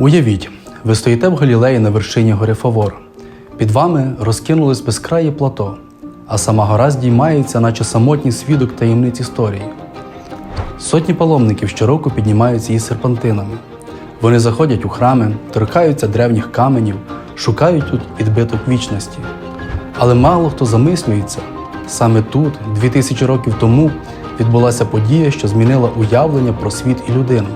Уявіть, ви стоїте в Галілеї на вершині гори Фавор. Під вами розкинулось безкрає плато, а сама гора здіймається, наче самотній свідок таємниць історії. Сотні паломників щороку піднімаються її серпантинами. Вони заходять у храми, торкаються древніх каменів, шукають тут відбиток вічності. Але мало хто замислюється, саме тут, дві тисячі років тому, відбулася подія, що змінила уявлення про світ і людину.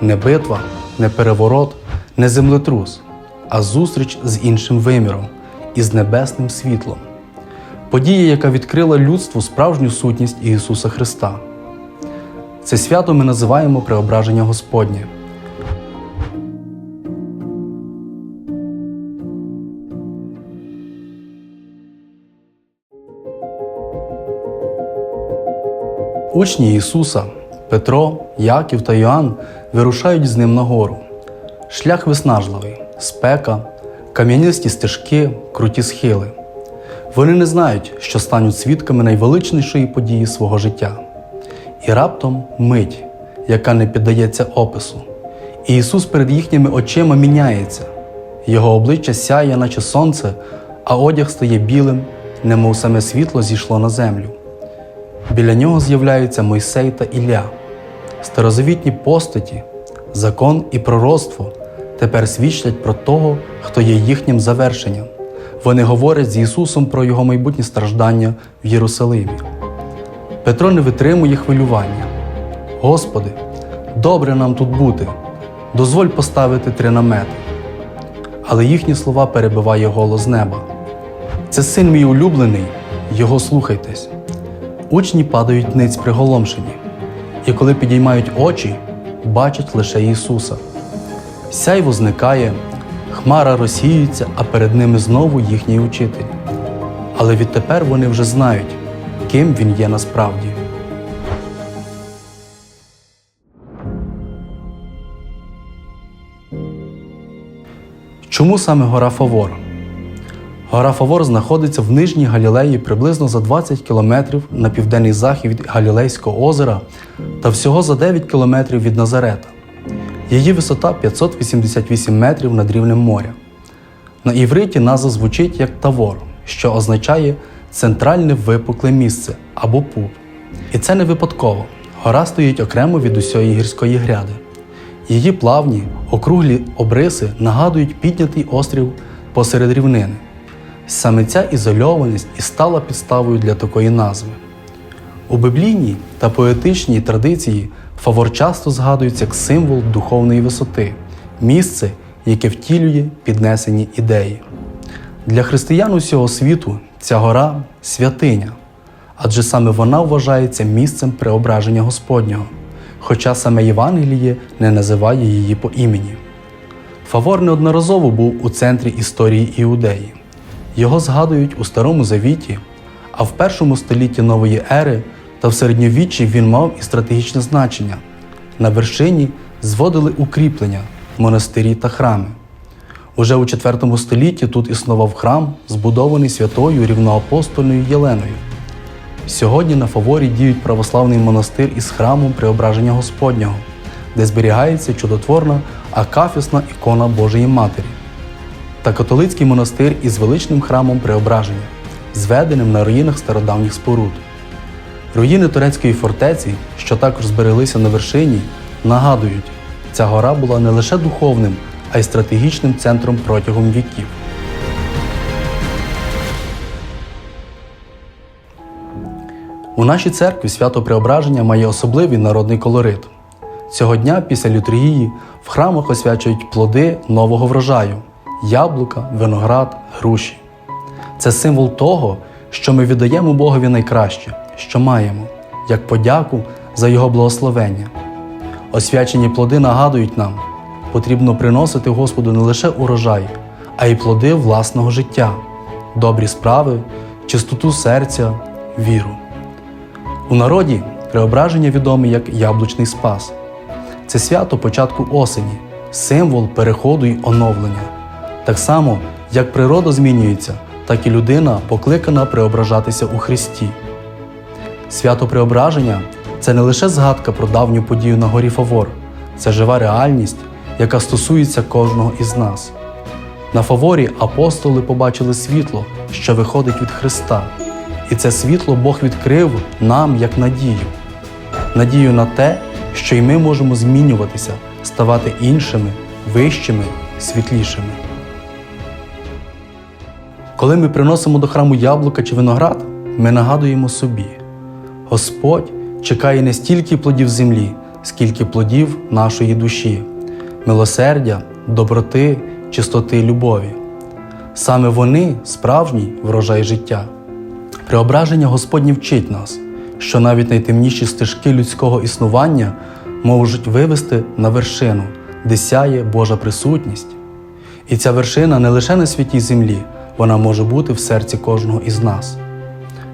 Не битва, не переворот, не землетрус, а зустріч з іншим виміром із небесним світлом. Подія, яка відкрила людству справжню сутність Ісуса Христа. Це свято ми називаємо Преображення Господнє. Учні Ісуса Петро, Яків та Йоанн вирушають з ним на гору. Шлях виснажливий, спека, кам'янисті стежки, круті схили. Вони не знають, що стануть свідками найвеличнішої події свого життя. І раптом мить, яка не піддається опису. І Ісус перед їхніми очима міняється. Його обличчя сяє, наче сонце, а одяг стає білим, немов саме світло зійшло на землю. Біля нього з'являються Мойсей та Ілля. Старозавітні постаті, закон і пророцтво тепер свідчать про того, хто є їхнім завершенням. Вони говорять з Ісусом про Його майбутні страждання в Єрусалимі. Петро не витримує хвилювання. Господи, добре нам тут бути, дозволь поставити три намети. Але їхні слова перебиває голос неба. Це син мій улюблений, його слухайтесь. Учні падають ниць приголомшені, і коли підіймають очі, бачать лише Ісуса. Сяйво зникає, хмара розсіюється, а перед ними знову їхній учитель. Але відтепер вони вже знають, ким він є насправді. Чому саме гора Фавор? Гора Фавор знаходиться в Нижній Галілеї приблизно за 20 кілометрів на південний захід від Галілейського озера та всього за 9 кілометрів від Назарета. Її висота 588 метрів над рівнем моря. На івриті назва звучить як Тавор, що означає центральне випукле місце або пуп. І це не випадково. Гора стоїть окремо від усієї гірської гряди. Її плавні, округлі обриси нагадують піднятий острів посеред рівнини. Саме ця ізольованість і стала підставою для такої назви. У біблійній та поетичній традиції фавор часто згадується як символ духовної висоти, місце, яке втілює піднесені ідеї. Для християн усього світу ця гора святиня, адже саме вона вважається місцем преображення Господнього, хоча саме Євангеліє не називає її по імені. Фавор неодноразово був у центрі історії іудеї. Його згадують у Старому Завіті, а в першому столітті нової ери та в середньовіччі він мав і стратегічне значення. На вершині зводили укріплення, монастирі та храми. Уже у IV столітті тут існував храм, збудований святою рівноапостольною Єленою. Сьогодні на фаворі діють православний монастир із храмом Преображення Господнього, де зберігається чудотворна акафісна ікона Божої Матері та католицький монастир із величним храмом Преображення, зведеним на руїнах стародавніх споруд. Руїни турецької фортеці, що також збереглися на вершині, нагадують, ця гора була не лише духовним, а й стратегічним центром протягом віків. У нашій церкві свято Преображення має особливий народний колорит. Цього дня після літургії в храмах освячують плоди нового врожаю яблука, виноград, груші. Це символ того, що ми віддаємо Богові найкраще, що маємо, як подяку за Його благословення. Освячені плоди нагадують нам, потрібно приносити Господу не лише урожай, а й плоди власного життя, добрі справи, чистоту серця, віру. У народі преображення відоме як яблучний спас. Це свято початку осені, символ переходу й оновлення. Так само, як природа змінюється, так і людина покликана преображатися у Христі. Свято Преображення це не лише згадка про давню подію на горі Фавор, це жива реальність, яка стосується кожного із нас. На фаворі апостоли побачили світло, що виходить від Христа, і це світло Бог відкрив нам як надію. Надію на те, що й ми можемо змінюватися, ставати іншими, вищими, світлішими. Коли ми приносимо до храму яблука чи виноград, ми нагадуємо собі: Господь чекає не стільки плодів землі, скільки плодів нашої душі, милосердя, доброти, чистоти любові. Саме вони справжній врожай життя. Преображення Господнє вчить нас, що навіть найтемніші стежки людського існування можуть вивести на вершину, де сяє Божа присутність. І ця вершина не лише на святій землі, вона може бути в серці кожного із нас.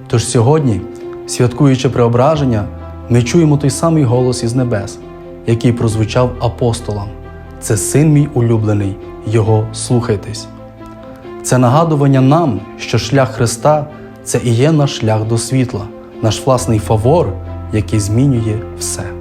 Тож сьогодні, святкуючи преображення, ми чуємо той самий голос із небес, який прозвучав апостолам: це син мій улюблений, Його слухайтесь. Це нагадування нам, що шлях Христа це і є наш шлях до світла, наш власний фавор, який змінює все.